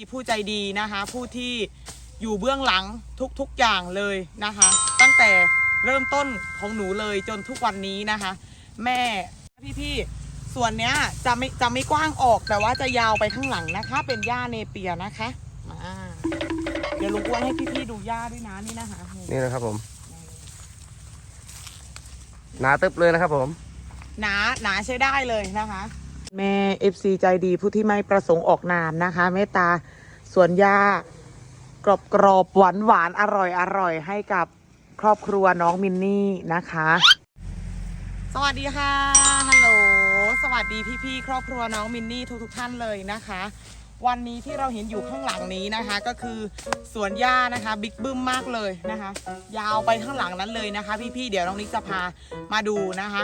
มีผู้ใจดีนะคะผู้ที่อยู่เบื้องหลังทุกๆอย่างเลยนะคะ ตั้งแต่เริ่มต้นของหนูเลยจนทุกวันนี้นะคะ แม่พี่ๆส่วนเนี้ยจะไม่จะไม่กว้างออกแต่ว่าจะยาวไปข้างหลังนะคะ เป็นหญ้าเนเปียนะคะมาเดี๋ยวลุงอ้วนให้พี่ๆดูหญ้าด้วยนะนี่นะคะนี่นะครับผมหนาตึบเลยนะครับผม หนาหนาใช้ได้เลยนะคะ แม่ FC ใจดีผู้ที่ไม่ประสงค์ออกนามนะคะเมตตาสวนยากรอบกรอบหวานหวานอร่อยอร่อยให้กับครอบครัวน้องมินนี่นะคะ สวัสดีค่ะฮัลโหลสวัสดีพี่ๆครอบครัวน้องมินนี่ทุกๆท่านเลยนะคะ วันนี้ที่เราเห็นอยู่ข้างหลังนี้นะคะ ก็คือสวนหญ้านะคะบิ๊กบึ้มมากเลยนะคะ ยาวไปข้างหลังนั้นเลยนะคะ พี่ๆเดี๋ยวน้องนิกจะพามาดูนะคะ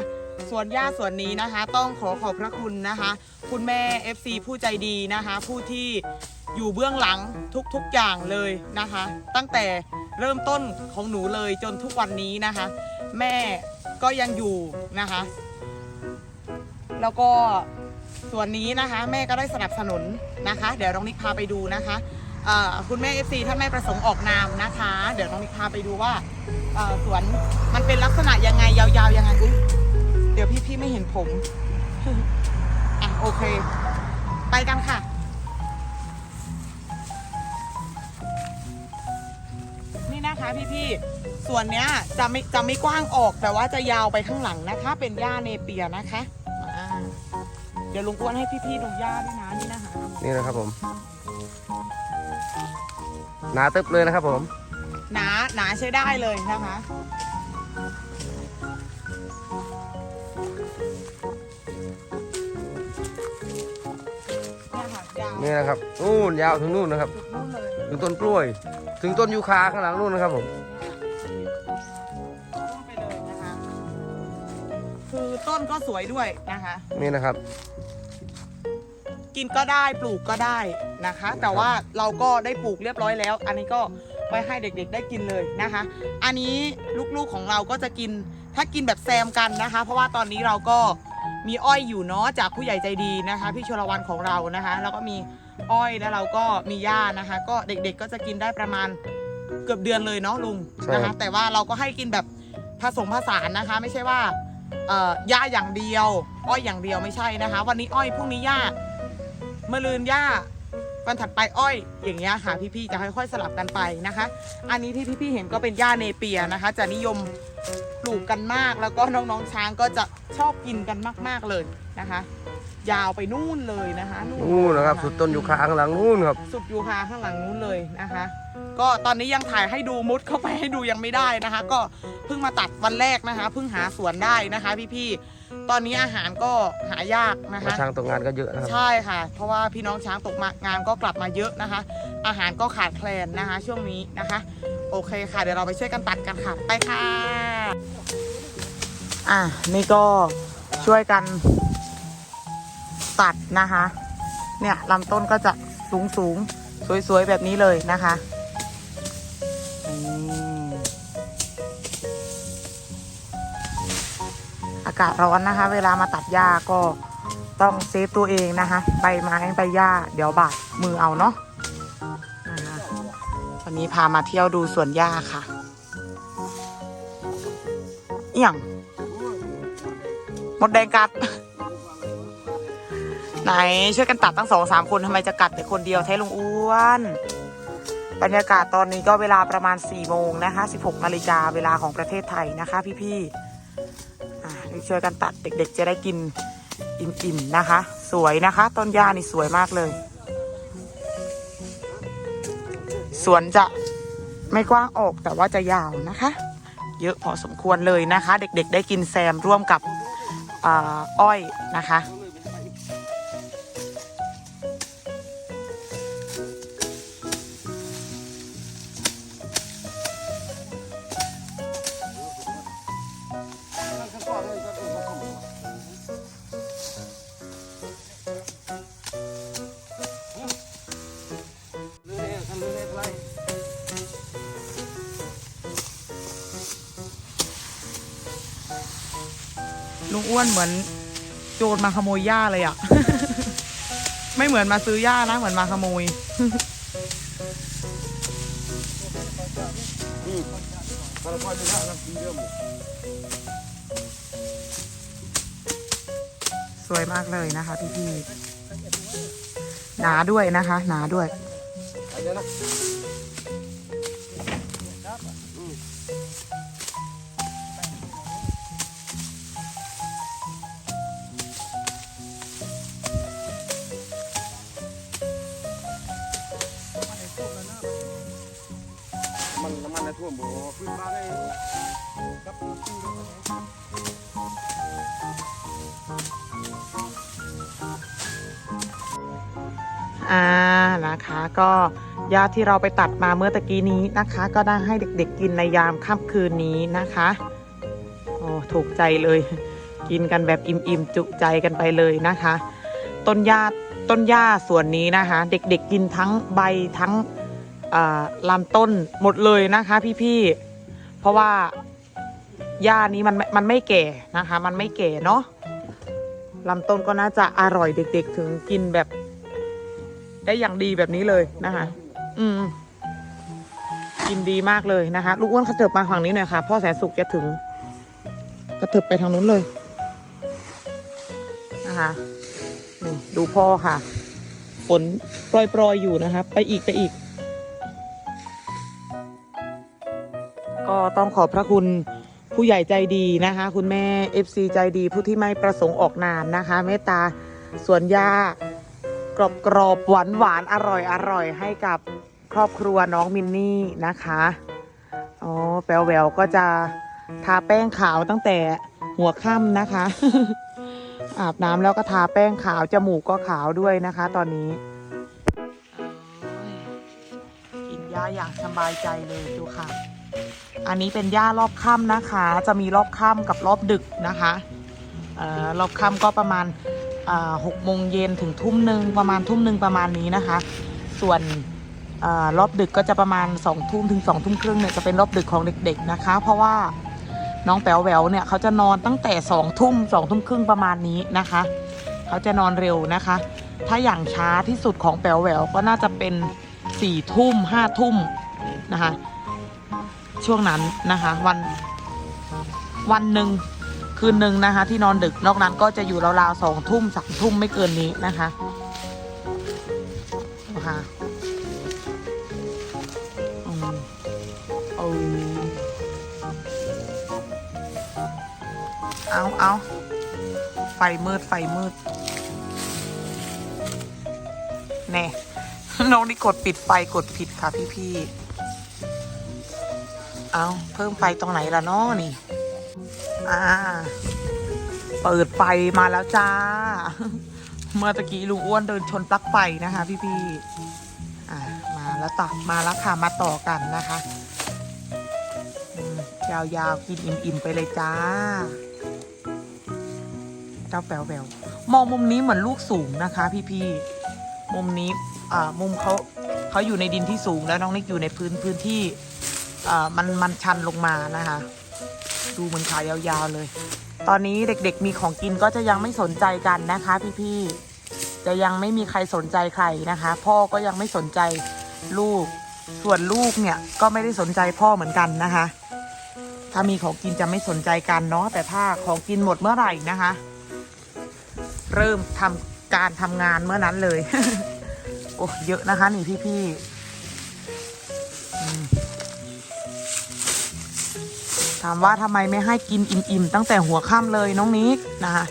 สวนหญ้าสวนนี้นะคะ ต้องขอขอบพระคุณนะคะ คุณแม่ FC ผู้ใจดีนะคะ ผู้ที่อยู่เบื้องหลังทุกๆอย่างเลยนะคะ ตั้งแต่เริ่มต้นของหนูเลยจนทุกวันนี้นะคะ แม่ก็ยังอยู่นะคะ แล้วก็ส่วนนี้นะคะ แม่ก็ได้สนับสนุนนะคะ เดี๋ยวน้องนิกพาไปดูนะคะคุณแม่ FC ท่านไม่ประสงค์ออกนามนะคะ เดี๋ยวน้องนิกพาไปดูว่าสวนมันเป็นลักษณะยังไงยาวๆยังไงอุ๊ย ดี๋ยวพี่ๆไม่เห็นผม อะโอเค ไปกันค่ะ นี่นะคะพี่ๆส่วนเนี้ยจะไม่จะไม่กว้างออกแต่ว่าจะยาวไปข้างหลังนะคะเป็นหญ้าเนเปียนะคะอ่าเดี๋ยวลุงอ้วนให้พี่ๆดูหญ้าด้วยนะนี่นะคะนี่นะครับผม หนาตึบเลยนะครับผม หนาหนาใช้ได้เลยนะคะ นี่นะครับนู่นยาวถึงนู่นนะครับสุดนู่นเลยถึงต้นกล้วย ถึงต้นยูคาข้างหลังนู่นนะครับผมต้นไปเลยนะคะคือต้นก็สวยด้วยนะคะ นี่นะครับ กินก็ได้ปลูกก็ได้นะคะ แต่ว่าเราก็ได้ปลูกเรียบร้อยแล้ว อันนี้ก็ไว้ให้เด็กๆได้กินเลยนะคะ อันนี้ลูกๆของเราก็จะกินถ้ากินแบบแซมกันนะคะ เพราะว่าตอนนี้เราก็มีอ้อยอยู่เนาะจากผู้ใหญ่ใจดีนะคะ พี่ชลวันของเรานะคะ แล้วก็มี อ้อยแล้วเราก็มีหญ้านะคะ ก็เด็กๆก็จะกินได้ประมาณเกือบเดือนเลยเนาะลุงใช่นะครัคะบ แต่ว่าเราก็ให้กินแบบผสมผสานนะคะ ไม่ใช่ว่าเอ่อหญ้าอย่างเดียว อ้อยอย่างเดียวไม่ใช่นะคะ วันนี้อ้อยพรุ่งนี้หญ้ามะรืนหญ้า วันถัดไปอ้อยอย่างเงี้ยค่ะพี่ๆจะค่อยๆสลับกันไปนะคะ อันนี้ที่พี่ๆเห็นก็เป็นหญ้าเนเปียนะคะ จะนิยมปลูกกันมากแล้วก็น้องๆช้างก็จะชอบกินกันมากๆเลยนะคะ ยาวไปนู่นเลยนะคะนู่นนะครับ สุดต้นยูคาข้างหลังนู่นครับ สุดยูคาข้างหลังนู้นเลยนะคะ ก็ตอนนี้ยังถ่ายให้ดูมุดเข้าไปให้ดูยังไม่ได้นะคะ ก็เพิ่งมาตัดวันแรกนะคะเพิ่งหาสวนได้นะคะ พี่ๆ ตอนนี้อาหารก็หายากนะคะช้างตกงานก็เยอะนะครับ ใช่ค่ะ เพราะว่าพี่น้องช้างตกมางานก็กลับมาเยอะนะคะ อาหารก็ขาดแคลนนะคะ ช่วงนี้นะคะ โอเคค่ะ เดี๋ยวเราไปช่วยกันตัดกันค่ะ ไปค่ะ อะ นี่ก็ช่วยกันตัดนะคะ เนี่ยลำต้นก็จะสูงสูงๆสวยๆ แบบนี้เลยนะคะ อากาศร้อนนะคะ เวลามาตัดหญ้าก็ต้องเซฟตัวเองนะคะ ใบไม้ใบหญ้าเดี๋ยวบาดมือเอาเนาะวันนี้พามาเที่ยวดูสวนหญ้าค่ะเอี่ยงหมดแดงกัด ไหนช่วยกันตัดตั้งสองสามคนทำไมจะกัดแต่คนเดียวแท้ลุงอ้วน บรรยากาศตอนนี้ก็เวลาประมาณ4ี่โมงนะคะ 16นาฬิกาเวลาของประเทศไทยนะคะ พี่พี่ ช่วยกันตัดเด็กๆ จะได้กินอิ่มๆนะคะ สวยนะคะ ต้นหญ้านี่สวยมากเลย สวนจะไม่กว้างออกแต่ว่าจะยาวนะคะ เยอะพอสมควรเลยนะคะ เด็กๆ ได้กินแซมร่วมกับอาอ้อยนะคะ ลุงอ้วนเหมือนโจรมาขโมยหญ้าเลยอะ่ะ ไม่เหมือนมาซื้อหญ้านะ เหมือนมาขโมย สวยมากเลยนะคะพี่พี่ๆหนาด้วยนะคะ หนาด้วย มบ่ขึ้นมาได้กับอ่านะคะก็ยาที่เราไปตัดมาเมื่อตะกี้นี้นะคะ ก็ได้ให้เด็กๆกินในยามค่ำคืนนี้นะคะโอ้ถูกใจเลย กินกันแบบอิ่มๆจุใจกันไปเลยนะคะ ต้นหญ้าต้นหญ้าส่วนนี้นะคะ เด็กๆกินทั้งใบทั้ง ลำต้นหมดเลยนะคะ พี่ๆ เพราะว่าหญ้านี้มันมันไม่แก่นะคะ มันไม่แก่เนาะลำต้นก็น่าจะอร่อยเด็ก ๆ ถึงกินแบบ ได้อย่างดีแบบนี้เลยนะคะ อืม กินดีมากเลยนะคะ ลูกอ้วนกระเถิบมาฝั่งนี้หน่อยค่ะ พ่อแสนสุขจะถึงกระเถิบไปทางนู้นเลยนะคะนี่ดูพ่อค่ะ ฝนโปรยๆอยู่นะคะ ไปอีกไปอีก ก็ต้องขอบพระคุณผู้ใหญ่ใจดีนะคะ คุณแม่ FC ใจดีผู้ที่ไม่ประสงค์ออกนามนะคะเมตตาสวนยากรอบกรอบหวานหวานอร่อยอร่อยให้กับครอบครัวน้องมินนี่นะคะอ๋อแปลวแหววก็จะทาแป้งขาวตั้งแต่หัวค่ำนะคะ อาบน้ำแล้วก็ทาแป้งขาวจมูกก็ขาวด้วยนะคะ ตอนนี้กินหญ้าอย่างสบายใจเลยดูค่ะ อันนี้เป็นหญ้ารอบค่ำนะคะ จะมีรอบค่ำกับรอบดึกนะคะออรอบค่ำก็ประมาณหกโมงเย็นถึงทุ่มหนึ่งประมาณทุ่มหนึ่งประมาณนี้นะคะ ส่วนอรอบดึกก็จะประมาณสองทุ่มถึงสองทุ่มครึ่งเนี่ยจะเป็นรอบดึกของเด็กๆนะคะ เพราะว่าน้องแป๋วแหววเนี่ยเขาจะนอนตั้งแต่สองทุ่มสองทุ่มครึ่งประมาณนี้นะคะ เขาจะนอนเร็วนะคะ ถ้าอย่างช้าที่สุดของแป๋วแหววก็น่าจะเป็นสี่ทุ่มห้าทุ่มนะคะ ช่วงนั้นนะคะ วันวันหนึ่งคืนหนึ่งนะคะ ที่นอนดึกนอกนั้นก็จะอยู่ราวๆสองทุ่มสามทุ่มไม่เกินนี้นะคะนะคะอืมเอาเอาเอาไฟมืดไฟมืดแน่น้องนี่กดปิดไฟกดผิดค่ะพี่ๆ เอาเพิ่มไฟตรงไหนล่ะเนาะนี่ อ่า เปิดไฟมาแล้วจ้า เมื่อตะกี้ลุงอ้วนเดินชนปลั๊กไฟนะคะ พี่ๆอ่ามาแล้วต่อมาแล้วค่ะมาต่อกันนะคะยาวๆกินอิ่มๆไปเลยจ้า เจ้าแป๋วแปวมองมุมนี้เหมือนลูกสูงนะคะ พี่ๆมุมนี้ อ่า มุมเขาเขาอยู่ในดินที่สูงแล้วน้องนิกอยู่ในพื้นพื้นที่ มันมันชันลงมานะคะ ดูเหมือนขายาวๆเลย ตอนนี้เด็กๆมีของกินก็จะยังไม่สนใจกันนะคะ พี่ๆจะยังไม่มีใครสนใจใครนะคะ พ่อก็ยังไม่สนใจลูก ส่วนลูกเนี่ยก็ไม่ได้สนใจพ่อเหมือนกันนะคะ ถ้ามีของกินจะไม่สนใจกันเนาะแต่ถ้าของกินหมดเมื่อไหร่นะคะ เริ่มทำการทำงานเมื่อนั้นเลย โอ้เยอะนะคะนี่พี่ๆ ถามว่าทำไมไม่ให้กินอิ่มๆตั้งแต่หัวค่ำเลยน้องนิกนะคะ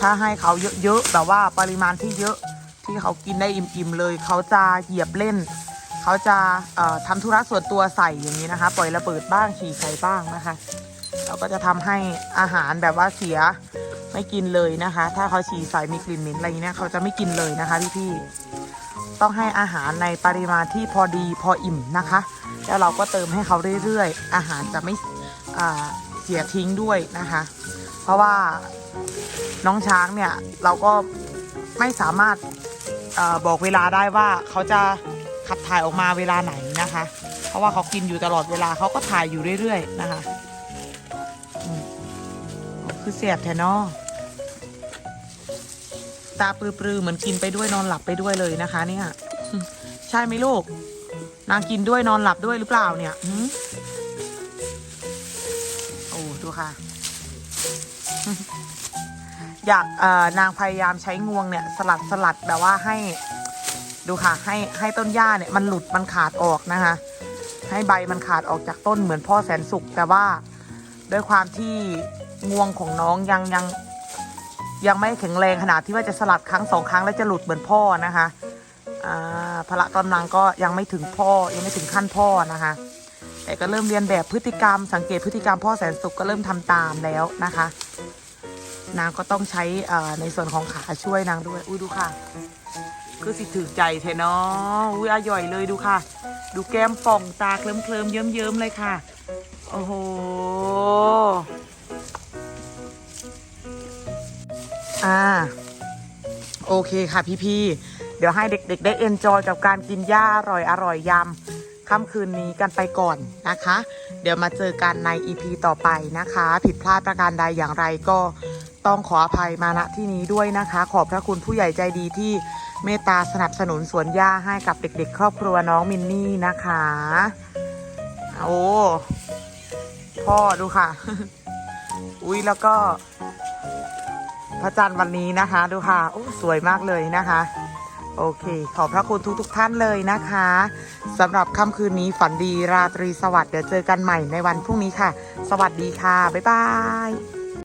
ถ้าให้เขาเยอะๆแบบว่าปริมาณที่เยอะที่เขากินได้อิ่มๆเลย เขาจะเหยียบเล่น เขาจะเอ่อทำธุระส่วนตัวใส่อย่างนี้นะคะ ปล่อยระเบิดบ้างฉี่ใส่บ้างนะคะ เราก็จะทำให้อาหารแบบว่าเสียไม่กินเลยนะคะ ถ้าเขาฉี่ใส่มีกลิ่นเหม็นอะไรอย่างเงี้ยเขาจะไม่กินเลยนะคะพี่ๆต้องให้อาหารในปริมาณที่พอดีพออิ่มนะคะ แล้วเราก็เติมให้เขาเรื่อยๆ อาหารจะไม่ เสียทิ้งด้วยนะคะ เพราะว่าน้องช้างเนี่ยเราก็ไม่สามารถอบอกเวลาได้ว่าเขาจะขับถ่ายออกมาเวลาไหนนะคะ เพราะว่าเขากินอยู่ตลอดเวลาเขาก็ถ่ายอยู่เรื่อยๆนะคะคือเสียบแทนอตาปลือๆเหมือนกินไปด้วยนอนหลับไปด้วยเลยนะคะ เนี่ย ใช่ไหมลูกนางกินด้วยนอนหลับด้วยหรือเปล่าเนี่ยหื ค่ะ อยากนางพยายามใช้งวงเนี่ย สลัดสลัดแบบว่าให้ ดูค่ะ ให้ให้ต้นหญ้าเนี่ยมันหลุดมันขาดออกนะคะ ให้ใบมันขาดออกจากต้นเหมือนพ่อแสนสุขแต่ว่าด้วยความที่งวงของน้องยังยังยังไม่แข็งแรงขนาดที่ว่าจะสลัดครั้งสองครั้งแล้วจะหลุดเหมือนพ่อนะคะอ่าพละกำลังก็ยังไม่ถึงพ่อยังไม่ถึงขั้นพ่อนะคะ แต่ก็เริ่มเรียนแบบพฤติกรรม สังเกตพฤติกรรมพ่อแสนสุขก็เริ่มทำตามแล้วนะคะ นางก็ต้องใช้ในส่วนของขาช่วยนางด้วย อุ้ยดูค่ะ คือสิถือใจเทเนาะอุ้ยอร่อยเลยดูค่ะ ดูแก้มป่องตาเคลิ้มเคลิมเยิ้มเยิ้มเลยค่ะ โอ้โหอ่าโอเคค่ะพี่ๆเดี๋ยวให้เด็กๆ ได้เอนจอยกับการกินหญ้าอร่อยอร่อยๆยำ ค่ำคืนนี้กันไปก่อนนะคะ เดี๋ยวมาเจอกันใน EP ต่อไปนะคะ ผิดพลาดประการใดอย่างไรก็ต้องขออภัยมาณที่นี้ด้วยนะคะ ขอบพระคุณผู้ใหญ่ใจดีที่เมตตาสนับสนุนสวนหญ้าให้กับเด็กๆ ครอบครัวน้องมินนี่นะคะ โอ้พ่อดูค่ะ อุ้ยแล้วก็ พระจันทร์วันนี้นะคะ ดูค่ะ โอ้สวยมากเลยนะคะ โอเค ขอบพระคุณทุกทุกท่านเลยนะคะสำหรับค่ำคืนนี้ฝันดีราตรีสวัสดิ์เดี๋ยวเจอกันใหม่ในวันพรุ่งนี้ค่ะ สวัสดีค่ะ บ๊ายบาย